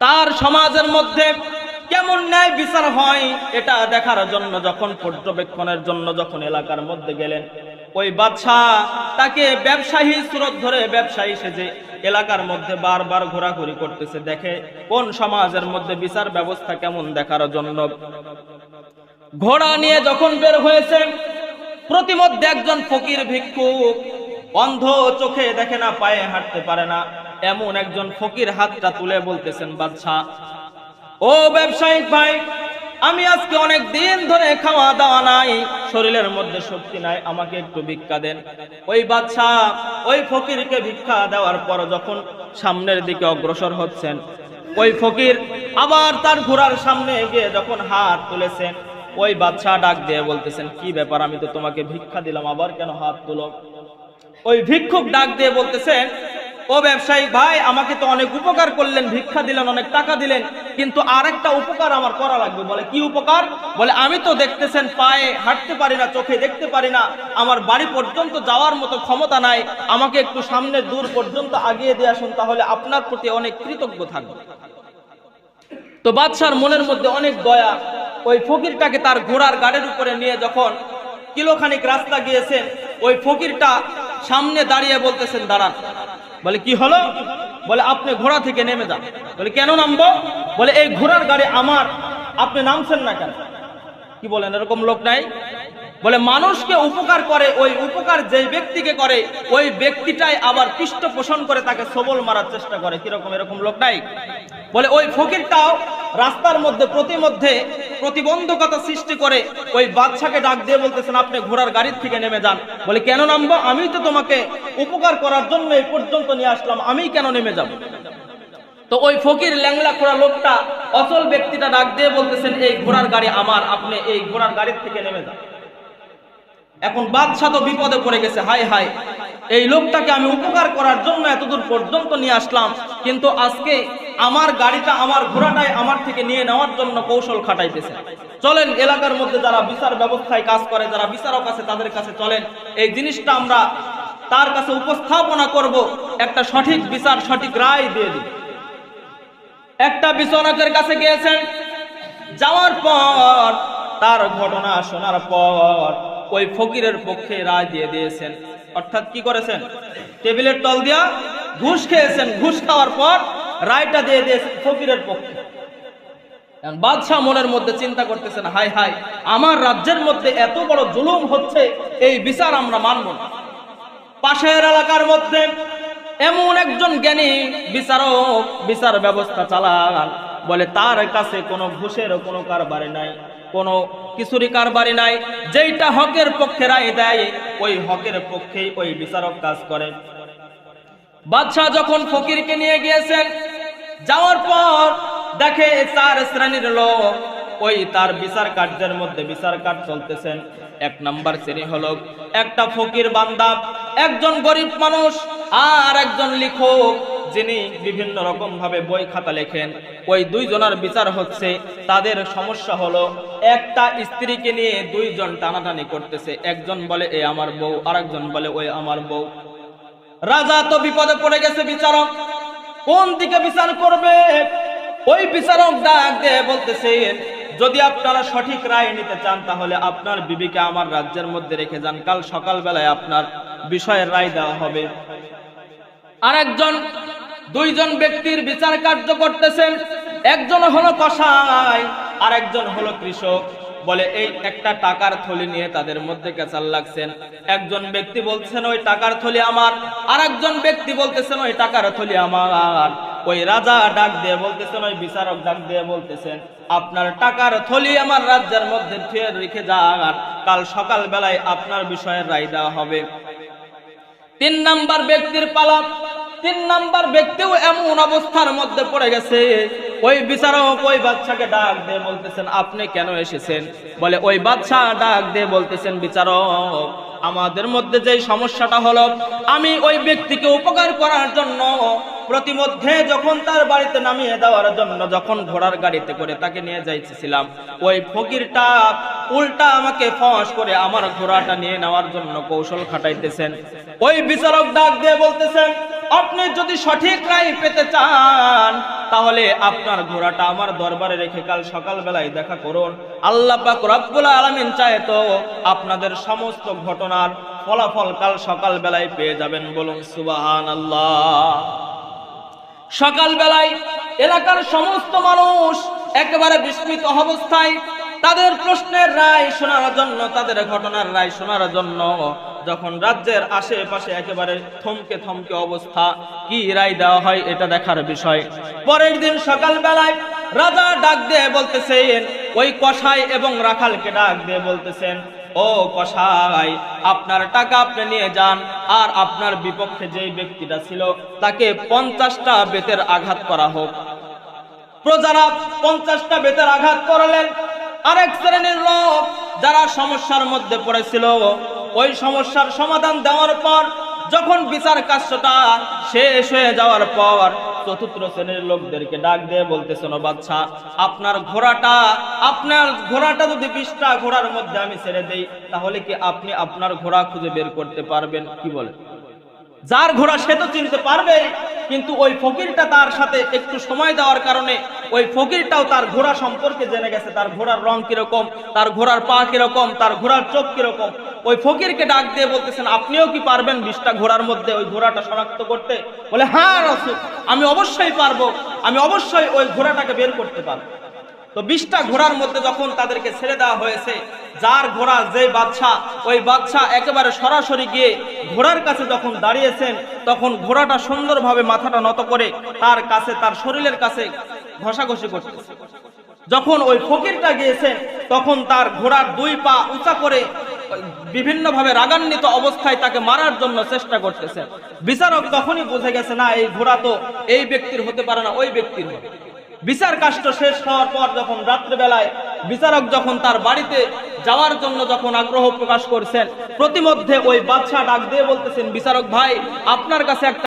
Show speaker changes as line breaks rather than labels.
তার সমাজের মধ্যে কেমন ন্যায় বিচার হয়, এটা দেখার জন্য যখন, পর্যবেক্ষণের জন্য যখন এলাকার মধ্যে গেলেন, ওই বাদশাহ তাকে ব্যবসায়ী সুরত ধরে ব্যবসায়ী সেজে এলাকার মধ্যে বারবার ঘোরাঘুরি করতেছে। দেখে কোন সমাজের মধ্যে বিচার ব্যবস্থা কেমন দেখার জন্য। ঘোড়া নিয়ে যখন বের হয়েছে, প্রতিমধ্যে একজন ফকির ভিক্ষুক, অন্ধ চোখে দেখে না, পায়ে হাঁটতে পারে না। এমন একজন ফকির হাতটা তুলে বলতেছেন, বাদশাহ, ও ব্যবসায়িক ভাই, আমি আজকে অনেক দিন ধরে খাওয়া দাওয়া নাই, শরীরের মধ্যে শক্তি নাই, আমাকে একটু ভিক্ষা দেন। ওই বাদশাহ, ওই ফকিরকে ভিক্ষা দেওয়ার পর যখন সামনের দিকে অগ্রসর হচ্ছেন, ওই ফকির আবার তার ঘোড়ার সামনে গিয়ে যখন হাত তুলেছেন, ওই বাদশাহ ডাক দিয়ে বলতেছেন, কি ব্যাপার, আমি তো তোমাকে ভিক্ষা দিলাম, আবার কেন হাত তুলো? ওই ভিক্ষুক ডাক দিয়ে বলতেছেন ও ব্যবসায়িক ভাই, আমাকে তো অনেক উপকার করলেন, ভিক্ষা দিলেন, অনেক টাকা দিলেন, কিন্তু আরেকটা উপকার আমার করা লাগবে। বলে, কি উপকার? বলে, আমি তো দেখতেছেন পায়ে হাঁটতে পারি না, চোখে দেখতে পারি না, আমার বাড়ি পর্যন্ত যাওয়ার মতো ক্ষমতা নাই, আমাকে একটু সামনে দূর পর্যন্ত আগিয়ে দিয়ে আসুন, তাহলে আপনার প্রতি অনেক কৃতজ্ঞ থাকব। তো বাদশার মনের মধ্যে অনেক দয়া, ওই ফকিরটাকে তার ঘোড়ার গাড়ির উপরে নিয়ে যখন কিলোখানিক রাস্তা গিয়েছেন, ওই ফকিরটা সামনে দাঁড়িয়ে বলতেছেন, দাঁড়ান। বলে, কি হলো? বলে, আপনি ঘোড়া থেকে নেমে যান। বলে, কেন নামবো? বলে, এই ঘোড়ার গাড়ি আমার। আপনি নামছেন না কেন? কি বলেন, এরকম লোক নাই? বলে, মানুষকে উপকার করে, ওই উপকার যে ব্যক্তিকে করে, ওই ব্যক্তিটাই আবার পৃষ্ঠ পোষণ করে তাকে সবল মারার চেষ্টা করে। কীরকম এরকম লোক নাই? বলে, ওই ফকিরটাও রাস্তার মধ্যে প্রতিমধ্যে প্রতিবন্ধকতা সৃষ্টি করে ওই বাদশাকে ডাক দিয়ে বলতেছেন, আপনি ঘোড়ার গাড়ির থেকে নেমে যান। বলে, কেন নামবো? আমি তো তোমাকে উপকার করার জন্য এই পর্যন্ত নিয়ে আসলাম আমি কেন নেমে যাব? তো ওই ফকির ল্যাংলা খোড়া লোকটা অচল ব্যক্তিটা ডাক দিয়ে বলতেছেন, এই ঘোড়ার গাড়ি আমার, আপনি এই ঘোড়ার গাড়ির থেকে নেমে যান। এখন বাদশাহ তো বিপদে পড়ে গেছে হাই হাই এই লোকটাকে আমি উপকার করার জন্য এতদূর পর্যন্ত নিয়ে আসলাম, কিন্তু আজকে আমার গাড়িটা, আমার ঘোড়াটাই আমার থেকে নিয়ে নেওয়ার জন্য কৌশল খাটাইতেছে। চলেন, এলাকার মধ্যে যারা বিচার ব্যবস্থায় কাজ করে, যারা বিচারক আছে, তাদের কাছে চলেন। এই জিনিসটা আমরা তার কাছে উপস্থাপনা করব। একটা সঠিক বিচার, সঠিক রায় দিয়ে দিই। একটা বিচারকের কাছে গিয়েছেন। যাওয়ার পর, তার ঘটনা শোনার পর ওই ফকিরের পক্ষে রায় দিয়ে দিয়েছেন। অর্থাৎ কি করেছেন? টেবিলের তল দিয়া ঘুষ খেয়েছেন। ঘুষ খাওয়ার পর রায়টা দিয়ে দিয়েছেন ফকিরের পক্ষে। বাদশাহ মনের মধ্যে চিন্তা করতেছেন হাই হাই আমার রাজ্যের মধ্যে এত বড় জুলুম হচ্ছে, এই বিচার আমরা মানব না। পাশের এলাকার মধ্যে এমন একজন জ্ঞানী বিচারক বিচার ব্যবস্থা চালান, বলে তার কাছে কোনো ঘুষের কোনো কারবারে নাই, কোনো কিছুরই কারবারি নাই, যেইটা হকের পক্ষে রায় দেয়, ওই হকের পক্ষেই ওই বিচারক কাজ করে। বাদশাহ যখন ফকিরকে নিয়ে গিয়েছেন যাওয়ার পর দেখে চার শ্রেণির লোক, ওই তার বিচার কার্যের মধ্যে বিচার কার্য চলতেছেন এক নাম্বার শ্রেণি হলো একটা ফকির বান্দা, একজন গরিব মানুষ আর একজন লিখক, যিনি বিভিন্ন রকম ভাবে বই খাতা লেখেন। ওই দুইজনের বিচার হচ্ছে, তাদের সমস্যা হলো একটা স্ত্রীকে নিয়ে দুইজন টানাটানি করতেছে। একজন বলে, এ আমার বউ। আরেকজন বলে, ওই আমার বউ। রাজা তো বিপদে পড়ে গেছে বিচারক। কোন দিকে বিচার করবে? ওই বিচারক ডাক দিয়ে বলতেছেন যদি আপনারা সঠিক রায় নিতে চান, তাহলে আপনার বিবিকে আমার রাজ্যের মধ্যে রেখে যান। কাল সকাল বেলায় আপনার বিষয়ের রায় দেওয়া হবে। আর একজন দুইজন ব্যক্তির বিচার কার্য করতেছেন। একজন হলো কষায় আর একজন হলো কৃষক। বলে, এই একটা টাকার থলি নিয়ে তাদের মধ্যে কেচাল লাগছেন। একজন ব্যক্তি বলছেন, ওই টাকার থলি আমার। আর একজন ব্যক্তি বলতেছেন, ওই টাকার থলি আমার। ওই রাজা ডাক দিয়ে বলতেছেন, ওই বিচারক ডাক দিয়ে বলতেছেন, আপনার টাকার থলি আমার রাজ্যের মধ্যে ফের রেখে যান। কাল সকাল বেলায় আপনার বিষয়ের রায় দেওয়া হবে। তিন নাম্বার ব্যক্তির পালা। তিন নাম্বার ব্যক্তিও এমন অবস্থার মধ্যে পড়ে গেছে ওই বিচারক ওই বাচ্চাকে ডাক দিয়ে বলতেছেন, আপনি কেন এসেছেন? বলে, ওই বাচ্চা ডাক দিয়ে বলতেছেন, বিচারক, আমাদের মধ্যে যে সমস্যাটা হলো, আমি ওই ব্যক্তিকে উপকার করার জন্য প্রতিমধ্যে যখন তার বাড়িতে নামিয়ে দেওয়ার জন্য যখন ঘোড়ার গাড়িতে করে তাকে নিয়ে যাইতেছিলাম, ওই ফকিরটা উল্টা আমাকে ফস করে আমার ঘোড়াটা নিয়ে নেওয়ার জন্য কৌশল খাটাইতেছেন। ওই বিচারক ডাক দিয়ে বলতেছেন, আপনি যদি সঠিক রায় পেতে চান, তাহলে আপনার ঘোড়াটা আমার দরবারে রেখে কাল সকাল বেলায় দেখা করুন। আল্লাহ পাক রব্বুল আলামিন চায় তো আপনাদের সমস্ত ঘটনার ফলাফল কাল সকাল বেলায় পেয়ে যাবেন বলুন, সুবহানাল্লাহ। সকাল বেলায় এলাকার সমস্ত মানুষ একেবারে বিস্মিত অবস্থায় তাদের প্রশ্নের রায় শোনার জন্য, তাদের ঘটনার রায় শোনার জন্য, যখন রাজ্যের আশেপাশে একেবারে থমকে থমকে অবস্থা, কি রায় দেওয়া হয় এটা দেখার বিষয়। পরের দিন সকাল বেলায় রাজা ডাক দিয়ে বলতেছেন, ওই কষাই এবং রাখালকে ডাক দিয়ে বলতেছেন, ও কষাই আপনার টাকা আপনি নিয়ে যান, আর আপনার বিপক্ষে যেই ব্যক্তিটা ছিল, তাকে পঞ্চাশটা বেতের আঘাত করা হোক। প্রজারা পঞ্চাশটা বেতের আঘাত করলেন আরেক শ্রেণির লোক যারা সমস্যার মধ্যে পড়েছিল, ওই সমস্যার সমাধান দেওয়ার পর যখন বিচার কাজটা শেষ হয়ে যাওয়ার পর চতুর্থ শ্রেণির লোকদেরকে ডাক দিয়ে বলতেছেন "ও বাচ্চা, আপনার ঘোড়াটা আপনার ঘোড়াটা যদি বিশটা ঘোড়ার মধ্যে আমি ছেড়ে দেই, তাহলে কি আপনি আপনার ঘোড়া খুঁজে বের করতে পারবেন? কি বলে? যার ঘোড়া সে তো চিনতে পারবে, কিন্তু ওই ফকিরটা তার সাথে একটু সময় দেওয়ার কারণে ওই ফকিরটাও তার ঘোড়া সম্পর্কে জেনে গেছে, তার ঘোড়ার রং কীরকম, তার ঘোড়ার পা কীরকম, তার ঘোড়ার চোখ কীরকম। ওই ফকিরকে ডাক দিয়ে বলতেছেন, আপনিও কি পারবেন বিশটা ঘোড়ার মধ্যে ওই ঘোড়াটা শনাক্ত করতে? বলে হ্যাঁ রসুল, আমি অবশ্যই পারব, আমি অবশ্যই ওই ঘোড়াটাকে বের করতে পারব। তো বিশটা ঘোড়ার মধ্যে যখন তাদেরকে ছেড়ে দেওয়া হয়েছে, যার ঘোড়া যে বাদশা ওই বাদশা একেবারে সরাসরি গিয়ে ঘোড়ার কাছে যখন দাঁড়িয়েছেন, তখন ঘোড়াটা সুন্দরভাবে মাথাটা নত করে তার কাছে, তার শরীরের কাছে ঘষাঘষি করতেছে যখন ওই ফকিরটা গিয়েছেন তখন তার ঘোড়ার দুই পা উঁচা করে বিভিন্নভাবে রাগান্বিত অবস্থায় তাকে মারার জন্য চেষ্টা করতেছে। বিচারক তখনই বুঝে গেছে, না, এই ঘোড়া তো এই ব্যক্তির হতে পারে না, ওই ব্যক্তির হবে। বিচার কাষ্ট শেষ হওয়ার পর যখন রাত্রেবেলায় বিচারক যখন তার বাড়িতে যাওয়ার জন্য যখন আগ্রহ প্রকাশ করছেন, প্রতিমধ্যে ওই বাচ্চা ডাক দিয়ে বলতেছেন, বিচারক ভাই, আপনার কাছে একটা